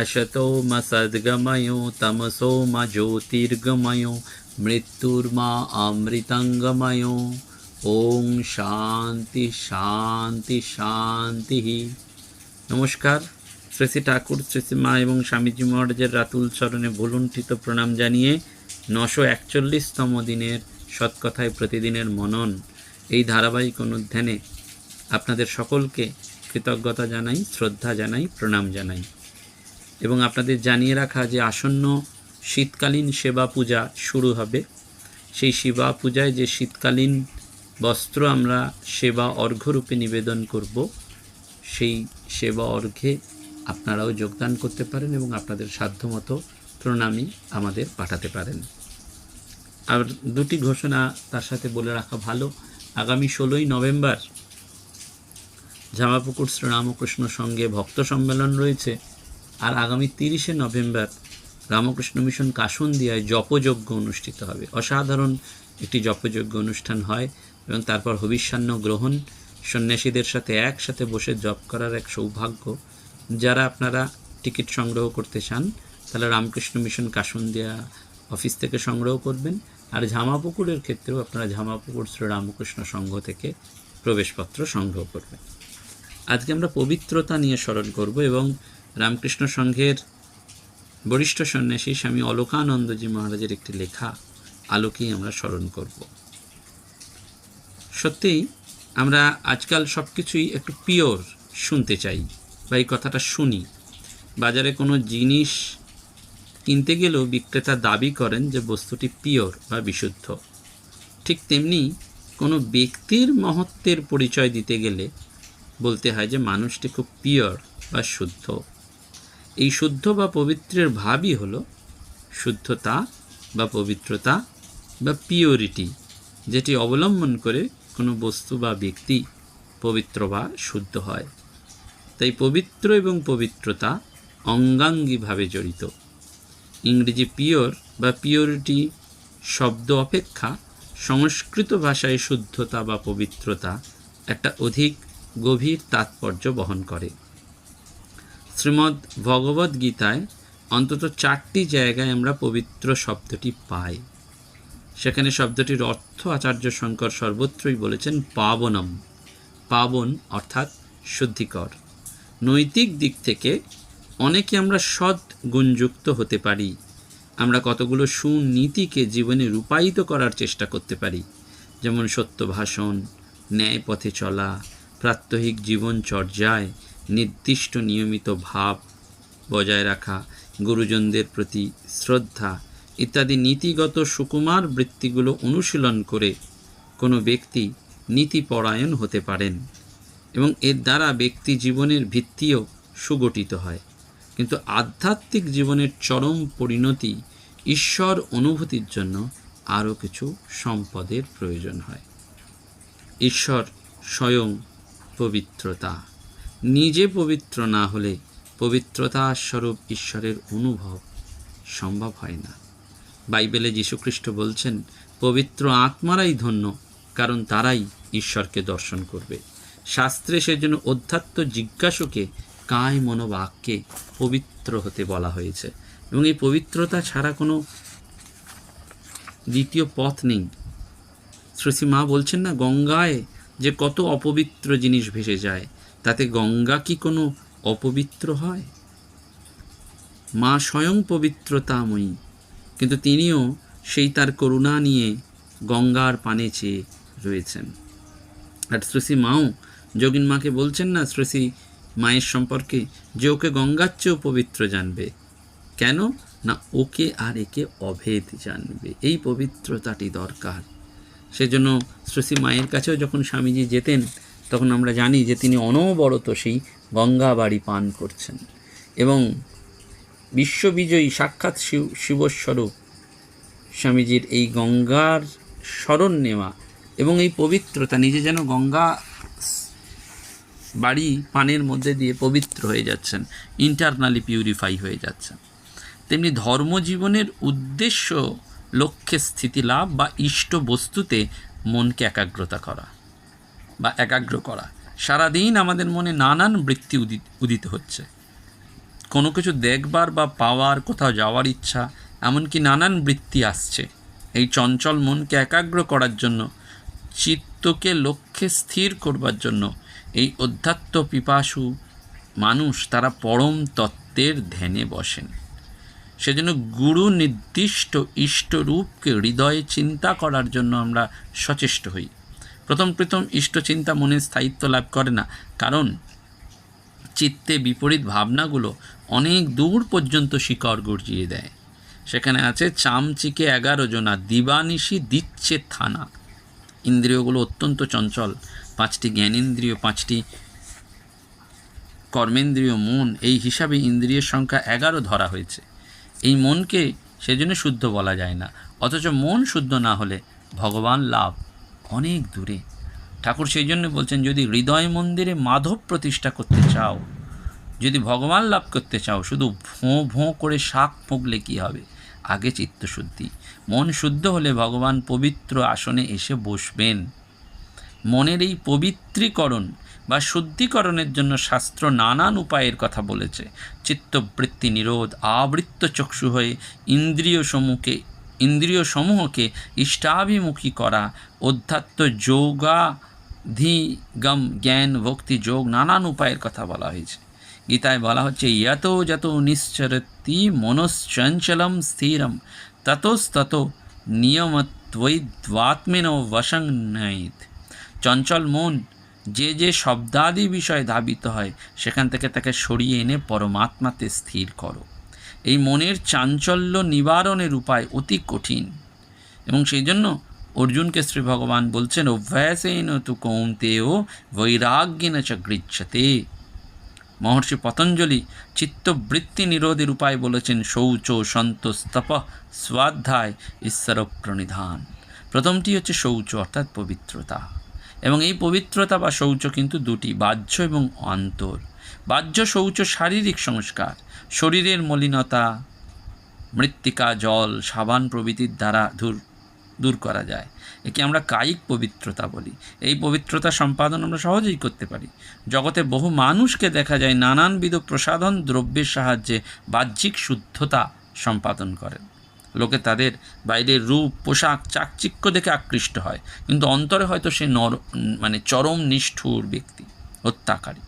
અશતો માં સદગમયો તમસો માં જ્યોતિર્ગમયો মৃত্যুর্মা অমৃতঙ্গময় ওং শান্তি শান্তি শান্তি নমস্কার শ্রী শ্রী ঠাকুর শ্রী শ্রী মা এবং স্বামীজি মহারাজের রাতুল চরণে ভুলুণ্ঠিত প্রণাম জানিয়ে নশো একচল্লিশতম দিনের সৎকথায় প্রতিদিনের মনন এই ধারাবাহিক অনুধ্যানে আপনাদের সকলকে কৃতজ্ঞতা জানাই, শ্রদ্ধা জানাই, প্রণাম জানাই। এবং আপনাদের জানিয়ে রাখা যে আসন্ন শীতকালীন সেবা পূজা শুরু হবে। সেই সেবা পূজায় যে শীতকালীন বস্ত্র আমরা সেবা অর্ঘ্যরূপে নিবেদন করব, সেই সেবা অর্ঘ্যে আপনারাও যোগদান করতে পারেন এবং আপনাদের সাধ্যমতো প্রণামী আমাদের পাঠাতে পারেন। আর দুটি ঘোষণা তার সাথে বলে রাখা ভালো। আগামী ষোলোই নভেম্বর জামাপুকুর শ্রীরামকৃষ্ণ সঙ্গে ভক্ত সম্মেলন রয়েছে। আর আগামী তিরিশে নভেম্বর রামকৃষ্ণ মিশন কাসুন্দিয়ায় জপযজ্ঞ অনুষ্ঠিত হবে। অসাধারণ একটি জপযজ্ঞ অনুষ্ঠান হয় এবং তারপর হবিষ্যান্ন গ্রহণ। সন্ন্যাসীদের সাথে একসাথে বসে জপ করার এক সৌভাগ্য। যারা আপনারা টিকিট সংগ্রহ করতে চান, তাহলে রামকৃষ্ণ মিশন কাসুন্দিয়া অফিস থেকে সংগ্রহ করবেন। আর ঝামাপুকুরের ক্ষেত্রেও আপনারা ঝামাপুকুর শ্রী রামকৃষ্ণ সংঘ থেকে প্রবেশপত্র সংগ্রহ করবেন। আজকে আমরা পবিত্রতা নিয়ে স্মরণ করব এবং রামকৃষ্ণ সংঘের বরিষ্ঠ সন্ন্যাসী স্বামী অলোকানন্দজি মহারাজের একটি লেখা, আলোকেই আমরা স্মরণ করব। সত্যিই, আমরা আজকাল সব কিছুই একটু পিওর শুনতে চাই বা এই কথাটা শুনি। বাজারে কোনো জিনিস কিনতে গেলেও বিক্রেতা দাবি করেন যে বস্তুটি পিওর বা বিশুদ্ধ। ঠিক তেমনি কোনো ব্যক্তির মহত্বের পরিচয় দিতে গেলে বলতে হয় যে মানুষটি খুব পিওর বা শুদ্ধ। এই শুদ্ধ বা পবিত্রের ভাবই হলো শুদ্ধতা বা পবিত্রতা বা পিওরিটি যেটি অবলম্বন করে কোনো বস্তু বা ব্যক্তি পবিত্র বা শুদ্ধ হয়। তাই পবিত্র এবং পবিত্রতা অঙ্গাঙ্গিভাবে জড়িত। ইংরেজি পিওর বা পিওরিটি শব্দ অপেক্ষা সংস্কৃত ভাষায় শুদ্ধতা বা পবিত্রতা একটা অধিক গভীর তাৎপর্য বহন করে। শ্রীমদ্ ভগবদ গীতায় অন্তত চারটি জায়গায় আমরা পবিত্র শব্দটি পাই। সেখানে শব্দটির অর্থ আচার্য শঙ্কর সর্বত্রই বলেছেন পাবনম। পাবন অর্থাৎ শুদ্ধিকর। নৈতিক দিক থেকে অনেকে আমরা সৎ গুণযুক্ত হতে পারি। আমরা কতগুলো সুনীতিকে জীবনে রূপায়িত করার চেষ্টা করতে পারি। যেমন সত্য ভাষণ, ন্যায় পথে চলা, প্রাত্যহিক জীবনচর্যায় নির্দিষ্ট নিয়মিত ভাব বজায় রাখা, গুরুজনদের প্রতি শ্রদ্ধা ইত্যাদি নীতিগত সুকুমার বৃত্তিগুলো অনুশীলন করে কোনো ব্যক্তি নীতিপরায়ণ হতে পারেন এবং এর দ্বারা ব্যক্তি জীবনের ভিত্তিও সুগঠিত হয়। কিন্তু আধ্যাত্মিক জীবনের চরম পরিণতি ঈশ্বর অনুভূতির জন্য আরও কিছু সম্পদের প্রয়োজন হয়। ঈশ্বর স্বয়ং পবিত্রতা। নিজে পবিত্র না হলে পবিত্রতা স্বরূপ ঈশ্বরের অনুভব সম্ভব হয় না। বাইবেলে যীশুখ্রিস্ট বলছেন, পবিত্র আত্মারাই ধন্য, কারণ তারাই ঈশ্বরকে দর্শন করবে। শাস্ত্রে সেজন্য অধ্যাত্ম জিজ্ঞাসুকে কায় মনোবাক্যে পবিত্র হতে বলা হয়েছে। এবং এই পবিত্রতা ছাড়া কোনো দ্বিতীয় পথ নেই। শ্রী মা বলছেন না, গঙ্গায় যে কত অপবিত্র জিনিস ভেসে যায় তাতে গঙ্গা কি কোনো অপবিত্র হয়? মা স্বয়ং পবিত্রতাময়ী, কিন্তু তিনিও সেই তার করুণা নিয়ে গঙ্গার পানে চেয়ে রয়েছেন। আর শ্রী মাও যোগিন মাকে বলছেন না শ্রী মায়ের সম্পর্কে যে ওকে গঙ্গার চেয়েও পবিত্র জানবে। কেন? না ওকে আর একে অভেদ জানবে। এই পবিত্রতাটি দরকার। সেজন্য শ্রী মায়ের কাছেও যখন স্বামীজি যেতেন তখন আমরা জানি যে তিনি অনবরত সেই গঙ্গা বাড়ি পান করছেন। এবং বিশ্ববিজয়ী সাক্ষাৎ শিব, শিবস্বরূপ স্বামীজির এই গঙ্গার স্মরণ নেওয়া এবং এই পবিত্রতা নিজে যেন গঙ্গা বাড়ি পানের মধ্যে দিয়ে পবিত্র হয়ে যাচ্ছেন ইন্টারনালি পিউরিফাই হয়ে যাচ্ছেন। তেমনি ধর্মজীবনের উদ্দেশ্য, লক্ষ্যে স্থিতি লাভ বা ইষ্ট বস্তুতে মনকে একাগ্রতা করা। বা একাগ্র করা। সারাদিন আমাদের মনে নানান বৃত্তি উদিত উদিত হচ্ছে। কোনো কিছু দেখবার বা পাওয়ার কোথাও যাওয়ার ইচ্ছা, এমনকি নানান বৃত্তি আসছে। এই চঞ্চল মনকে একাগ্র করার জন্য, চিত্তকে লক্ষ্যে স্থির করবার জন্য এই অধ্যাত্ম পিপাসু মানুষ তারা পরম তত্ত্বের ধ্যানে বসেন। সেজন্য গুরু নির্দিষ্ট ইষ্টরূপকে হৃদয়ে চিন্তা করার জন্য আমরা সচেষ্ট হই। প্রথম প্রথম ইষ্ট চিন্তা মনে স্থায়িত্ব লাভ করে না, কারণ চিত্তে বিপরীত ভাবনাগুলো অনেক দূর পর্যন্ত শিকড় গর্জিয়ে দেয়। সেখানে আছে, চামচিকে এগারো জনা দিবানিশি দিচ্ছে থানা। ইন্দ্রিয়গুলো অত্যন্ত চঞ্চল। পাঁচটি জ্ঞানেন্দ্রিয়, পাঁচটি কর্মেন্দ্রিয় মন, এই হিসাবে ইন্দ্রিয়ের সংখ্যা এগারো ধরা হয়েছে। এই মনকে সেজন্য শুদ্ধ বলা যায় না, অথচ মন শুদ্ধ না হলে ভগবান লাভ অনেক দূরে। ঠাকুর সেই জন্য বলছেন, যদি হৃদয় মন্দিরে মাধব প্রতিষ্ঠা করতে চাও, যদি ভগবান লাভ করতে চাও, শুধু ভোঁ ভোঁ করে শাক ফুঁকলে কী হবে? আগে চিত্তশুদ্ধি। মন শুদ্ধ হলে ভগবান পবিত্র আসনে এসে বসবেন। মনের এই পবিত্রীকরণ বা শুদ্ধিকরণের জন্য শাস্ত্র নানান উপায়ের কথা বলেছে। চিত্তবৃত্তি নিরোধ আবৃত্ত চক্ষু হয়ে ইন্দ্রিয় সমূহকে ইন্দ্রিয় সমূহকে ইষ্টাভিমুখী করা, অধ্যাত্ম যোগাধিগম জ্ঞান, ভক্তি, যোগ নানান উপায়ের কথা বলা হয়েছে। গীতায় বলা হচ্ছে, যত যত নিশ্চরতি মনশ্চঞ্চলম স্থিরম, ততস্তত নিয়মত্বৈদ্বাত্মেন বশং নৈত। চঞ্চল মন যে যে শব্দাদি বিষয়ে ধাবিত হয়, সেখান থেকে তাকে সরিয়ে এনে পরমাত্মাতে স্থির করো। এই মনের চাঞ্চল্য নিবারণের উপায় অতি কঠিন। এবং সেই জন্য অর্জুনকে শ্রী ভগবান বলছেন অভ্যাসেন তু কৌন্তেয় বৈরাগ্যেন চ মহর্ষি পতঞ্জলি চিত্তবৃত্তি নিরোধের উপায় বলেছেন, শৌচ সন্তস্তপ স্বাধ্যায় ঈশ্বর প্রণিধান। প্রথমটি হচ্ছে শৌচ, অর্থাৎ পবিত্রতা। এবং এই পবিত্রতা বা শৌচ কিন্তু দুটি, বাহ্য এবং অন্তর। বাহ্য শৌচ শারীরিক সংস্কার। শরীরের মলিনতা, মৃত্তিকা, জল, সাবান প্রভৃতির দ্বারা দূর দূর করা যায়। একে আমরা কায়িক পবিত্রতা বলি। এই পবিত্রতা সম্পাদন আমরা সহজেই করতে পারি। জগতে বহু মানুষকে দেখা যায় নানানবিধ প্রসাধন দ্রব্যের সাহায্যে বাহ্যিক শুদ্ধতা সম্পাদন করেন। লোকে তাদের বাইরের রূপ, পোশাক, চাকচিক্য দেখে আকৃষ্ট হয়। কিন্তু অন্তরে হয়তো সে নর মানে চরম নিষ্ঠুর ব্যক্তি, হত্যাকারী।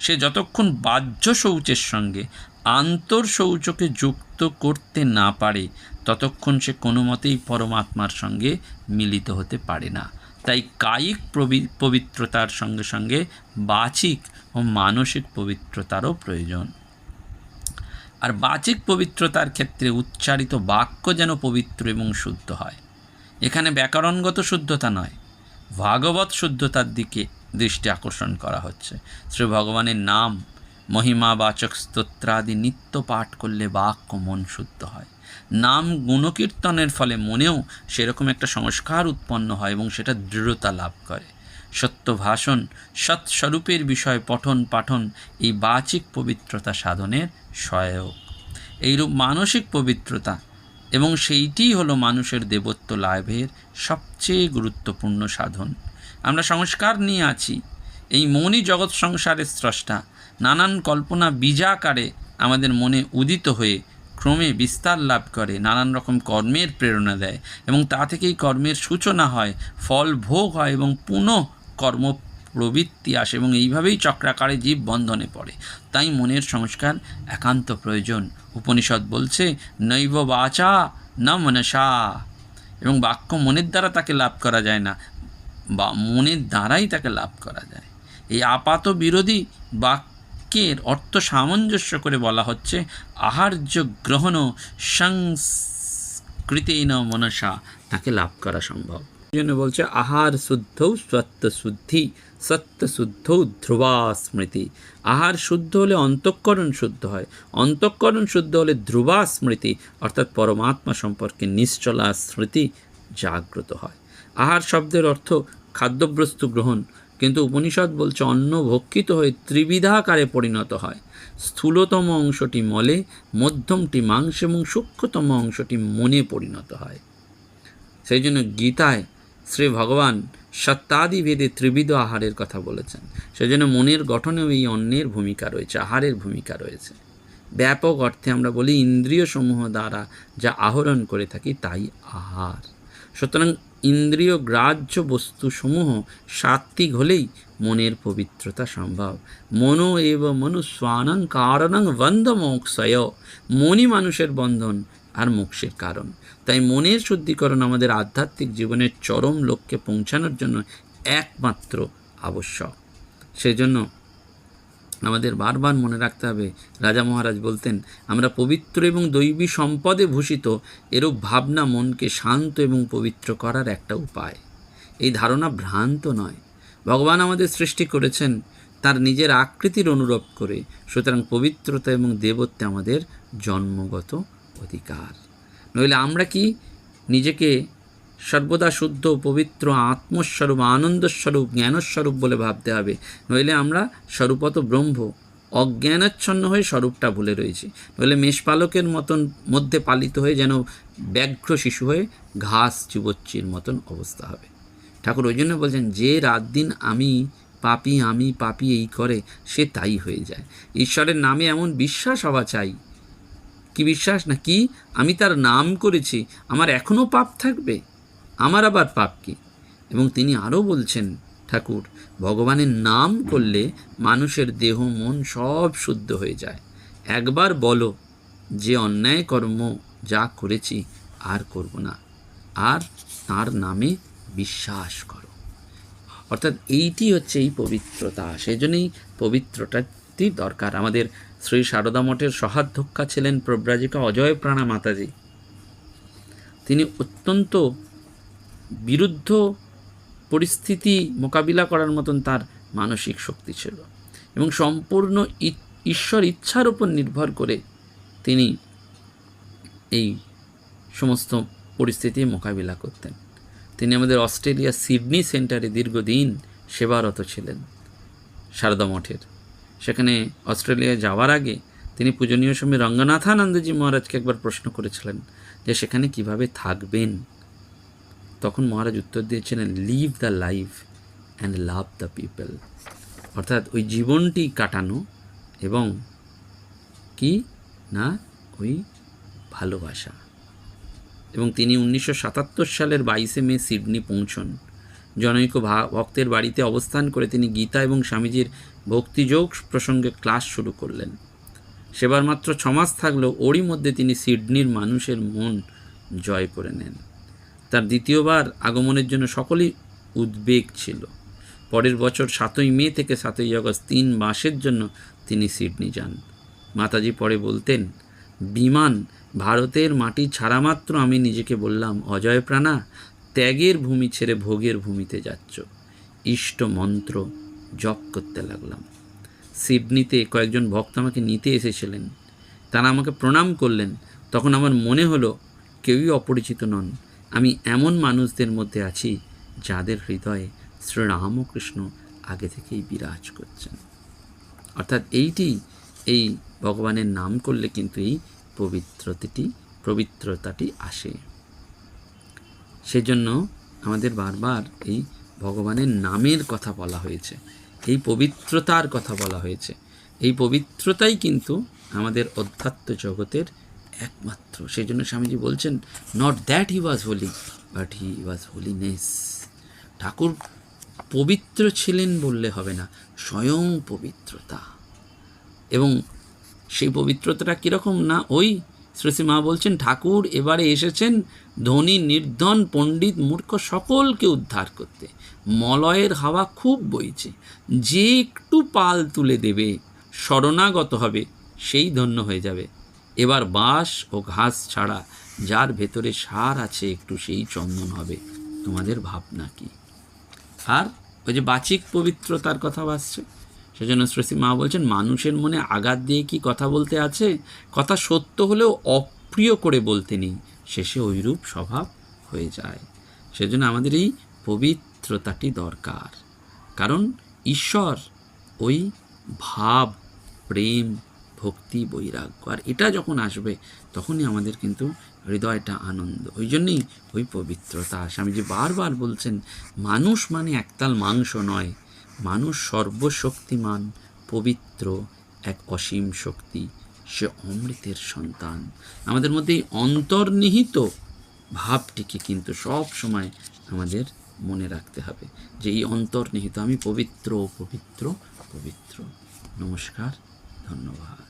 সে যতক্ষণ বাহ্য শৌচের সঙ্গে আন্তর শৌচকে যুক্ত করতে না পারে, ততক্ষণ সে কোনো মতেই পরমাত্মার সঙ্গে মিলিত হতে পারে না। তাই কায়িক পবিত্রতার সঙ্গে সঙ্গে বাচিক ও মানসিক পবিত্রতারও প্রয়োজন। আর বাচিক পবিত্রতার ক্ষেত্রে উচ্চারিত বাক্য যেন পবিত্র এবং শুদ্ধ হয়। এখানে ব্যাকরণগত শুদ্ধতা নয়, ভাগবত শুদ্ধতার দিকে দৃষ্টি আকর্ষণ করা হচ্ছে। শ্রী ভগবানের নাম মহিমাবাচক স্তোত্রাদি নিত্য পাঠ করলে বাক্য মন শুদ্ধ হয়। নাম গুণকীর্তনের ফলে মনেও সেরকম একটা সংস্কার উৎপন্ন হয় এবং সেটা দৃঢ়তা লাভ করে। সত্য ভাষণ সৎস্বরূপের বিষয় পঠন পাঠন এই বাচিক পবিত্রতা সাধনের সহায়ক। এইরূপ মানসিক পবিত্রতা এবং সেইটিই হলো মানুষের দেবত্ব লাভের সবচেয়ে গুরুত্বপূর্ণ সাধন। আমরা সংস্কার নিয়ে আছি। এই মনই জগৎ সংসারের স্রষ্টা নানান কল্পনা বীজাকারে আমাদের মনে উদিত হয়ে ক্রমে বিস্তার লাভ করে, নানান রকম কর্মের প্রেরণা দেয় এবং তা থেকেই কর্মের সূচনা হয়, ফল ভোগ হয় এবং পুনঃ কর্ম প্রবৃত্তি আসে এবং এইভাবেই চক্রাকারে জীব বন্ধনে পড়ে। তাই মনের সংস্কার একান্ত প্রয়োজন। উপনিষদ বলছে, নৈব বাচা না মনসা এবং বাক্য মনের দ্বারা তাকে লাভ করা যায় না, বা মনের দ্বারাই তাকে লাভ করা যায়। এই আপাত বিরোধী বাক্যের অর্থ সামঞ্জস্য করে বলা হচ্ছে, আহার্য গ্রহণ সংস্কৃতেন মনসা, তাকে লাভ করা সম্ভব। জন্য বলছে, আহার শুদ্ধৌ, সত্য শুদ্ধি, সত্য শুদ্ধৌ, ধ্রুবা স্মৃতি। আহার শুদ্ধ হলে অন্তঃকরণ শুদ্ধ হয়। অন্তঃকরণ শুদ্ধ হলে ধ্রুবা স্মৃতি, অর্থাৎ পরমাত্মা সম্পর্কে নিশ্চলা স্মৃতি জাগ্রত হয়। আহার শব্দের অর্থ খাদ্যবস্তু গ্রহণ কিন্তু উপনিষদ বলছে, অন্ন ভক্ষিত হয়ে ত্রিবিধাকারে পরিণত হয়। স্থূলতম অংশটি মলে, মধ্যমটি মাংস এবং সূক্ষ্মতম অংশটি মনে পরিণত হয়। সেই জন্য গীতায় শ্রী ভগবান সত্যাদি ভেদে ত্রিবিধ আহারের কথা বলেছেন। সেই জন্য মনের গঠনেও এই অন্নের ভূমিকা রয়েছে, আহারের ভূমিকা রয়েছে। ব্যাপক অর্থে আমরা বলি ইন্দ্রিয় সমূহ দ্বারা যা আহরণ করে থাকি তাই আহার। সুতরাং ইন্দ্রিয় গ্রাহ্য বস্তুসমূহ সাত্ত্বিক হলেই মনের পবিত্রতা সম্ভব। মনো এব মনুস্বানং কারণং বন্ধ মোক্ষয় মনই মানুষের বন্ধন আর মোক্ষের কারণ। তাই মনের শুদ্ধিকরণ আমাদের আধ্যাত্মিক জীবনের চরম লক্ষ্যে পৌঁছানোর জন্য একমাত্র আবশ্যক। সেজন্য আমাদের বারবার মনে রাখতে হবে। রাজা মহারাজ বলতেন, আমরা পবিত্র এবং দৈবী সম্পদে ভূষিত, এরূপ ভাবনা মনকে শান্ত এবং পবিত্র করার একটা উপায়। এই ধারণা ভ্রান্ত নয়। ভগবান আমাদের সৃষ্টি করেছেন, তার নিজের আকৃতির অনুরোধ করে। সুতরাং পবিত্রতা এবং দেবত্বে আমাদের জন্মগত অধিকার। নইলে আমরা কি নিজেকে সর্বদা শুদ্ধ, পবিত্র, আত্মস্বরূপ, আনন্দস্বরূপ, জ্ঞানস্বরূপ বলে ভাবতে হবে। নইলে আমরা স্বরূপত ব্রহ্ম, অজ্ঞানাচ্ছন্ন হয়ে স্বরূপটা ভুলে রয়েছি। নইলে মেষপালকের মতন মধ্যে পালিত হয়ে যেন ব্যাঘ্র শিশু হয়ে ঘাস চুবচ্চির মতন অবস্থা হবে। ঠাকুর ওই জন্য বলছেন, যে রাত দিন আমি পাপি আমি পাপি এই করে, সে তাই হয়ে যায়। ঈশ্বরের নামে এমন বিশ্বাস হওয়া চাই। কি বিশ্বাস? না কি? আমি তার নাম করেছি, আমার এখনও পাপ থাকবে? আমার আবার পাপ কি? এবং তিনি আরও বলছেন, ঠাকুর, ভগবানের নাম করলে মানুষের দেহ, মন সব শুদ্ধ হয়ে যায়। একবার বলো, যে অন্যায় কর্ম যা করেছি আর করব না, আর তার নামে বিশ্বাস করো। অর্থাৎ এইটি হচ্ছে এই পবিত্রতা। সেই জন্যই পবিত্রতাটি দরকার। আমাদের শ্রী সারদা মঠের সহাধ্যক্ষা ছিলেন প্রব্রাজিকা অজয় প্রাণা মাতাজি। তিনি অত্যন্ত বিরুদ্ধ পরিস্থিতি মোকাবিলা করার মতন তার মানসিক শক্তি ছিল এবং সম্পূর্ণ ঈশ্বর ইচ্ছার উপর নির্ভর করে তিনি এই সমস্ত পরিস্থিতি মোকাবিলা করতেন। তিনি আমাদের অস্ট্রেলিয়া সিডনি সেন্টারে দীর্ঘদিন সেবারত ছিলেন, সারদা মঠের। সেখানে অস্ট্রেলিয়া যাওয়ার আগে তিনি পূজনীয় স্বামী রঙ্গনাথানন্দজি মহারাজকে একবার প্রশ্ন করেছিলেন যে সেখানে কীভাবে থাকবেন? তখন মহারাজ উত্তর দিয়েছিলেন live the life and love the people অর্থাৎ ওই জীবনটি কাটানো এবং কি? না, ওই ভালোবাসা। এবং তিনি উনিশশো সাতাত্তর সালের বাইশে মে সিডনি পৌঁছন। জনৈক ভক্তের বাড়িতে অবস্থান করে তিনি গীতা এবং স্বামীজির ভক্তিযোগ প্রসঙ্গে ক্লাস শুরু করলেন। সেবার মাত্র ছমাস থাকলেও ওরই মধ্যে তিনি সিডনির মানুষের মন জয় করে নেন। তার দ্বিতীয়বার আগমনের জন্য সকলেই উদ্বেগ ছিল। পরের বছর সাতই মে থেকে সাতই আগস্ট তিন মাসের জন্য তিনি সিডনি যান। মাতাজি পরে বলতেন, বিমান ভারতের মাটি ছাড়া মাত্র আমি নিজেকে বললাম, অজয় প্রাণা, ত্যাগের ভূমি ছেড়ে ভোগের ভূমিতে যাচ্ছ। ইষ্ট মন্ত্র জপ করতে লাগলাম। সিডনিতে কয়েকজন ভক্ত আমাকে নিতে এসেছিলেন। তারা আমাকে প্রণাম করলেন। তখন আমার মনে হলো কেউই অপরিচিত নন। আমি এমন মানুষদের মধ্যে আছি যাদের হৃদয়ে শ্রীরামকৃষ্ণ আগে থেকেই বিরাজ করছেন। অর্থাৎ এইটি, এই ভগবানের নাম করলে কিন্তু এই পবিত্রতাটি পবিত্রতাটি আসে। সেজন্য আমাদের বারবার এই ভগবানের নামের কথা বলা হয়েছে, এই পবিত্রতার কথা বলা হয়েছে। এই পবিত্রতাই কিন্তু আমাদের অধ্যাত্ম জগতের একমাত্র। সেই জন্য স্বামীজি বলছেন not that he was holy but he was holiness Thakur পবিত্র ছিলেন বললে হবে না, স্বয়ং পবিত্রতা। এবং সেই পবিত্রতাটা কীরকম না? ওই শ্রী মা বলছেন, ঠাকুর এবারে এসেছেন, ধনী, নির্ধন, পণ্ডিত, মূর্খ, সকলকে উদ্ধার করতে। মলয়ের হাওয়া খুব বইছে, যে একটু পাল তুলে দেবে, শরণাগত হবে, সেই ধন্য হয়ে যাবে। এবার বাঁশ ও ঘাস ছাড়া যার ভেতরে সার আছে, একটু সেই চন্দন হবে। তোমাদের ভাবনা কি? আর ওই যে বাচিক পবিত্রতার কথা আসছে। সেজন্য শ্রেষ্ঠী মা বলছেন, মানুষের মনে আঘাত দিয়ে কি কথা বলতে আছে? কথা সত্য হলেও অপ্রিয় করে বলতে নেই। শেষে ওইরূপ স্বভাব হয়ে যায়। সেজন্য আমাদের এই পবিত্রতাটি দরকার। কারণ ঈশ্বর ওই ভাব, প্রেম ভক্তি, বৈরাগ্য। আর এটা যখন আসবে, তখনই আমাদের কিন্তু হৃদয়টা আনন্দ। ওই জন্যই ওই পবিত্রতা। স্বামীজি বারবার বলছেন, মানুষ মানে একতাল মাংস নয়। মানুষ সর্বশক্তিমান, পবিত্র এক অসীম শক্তি। সে অমৃতের সন্তান। আমাদের মধ্যে এই অন্তর্নিহিত ভাবটিকে কিন্তু সব সময় আমাদের মনে রাখতে হবে যে এই অন্তর্নিহিত, আমি পবিত্র পবিত্র পবিত্র। নমস্কার, ধন্যবাদ।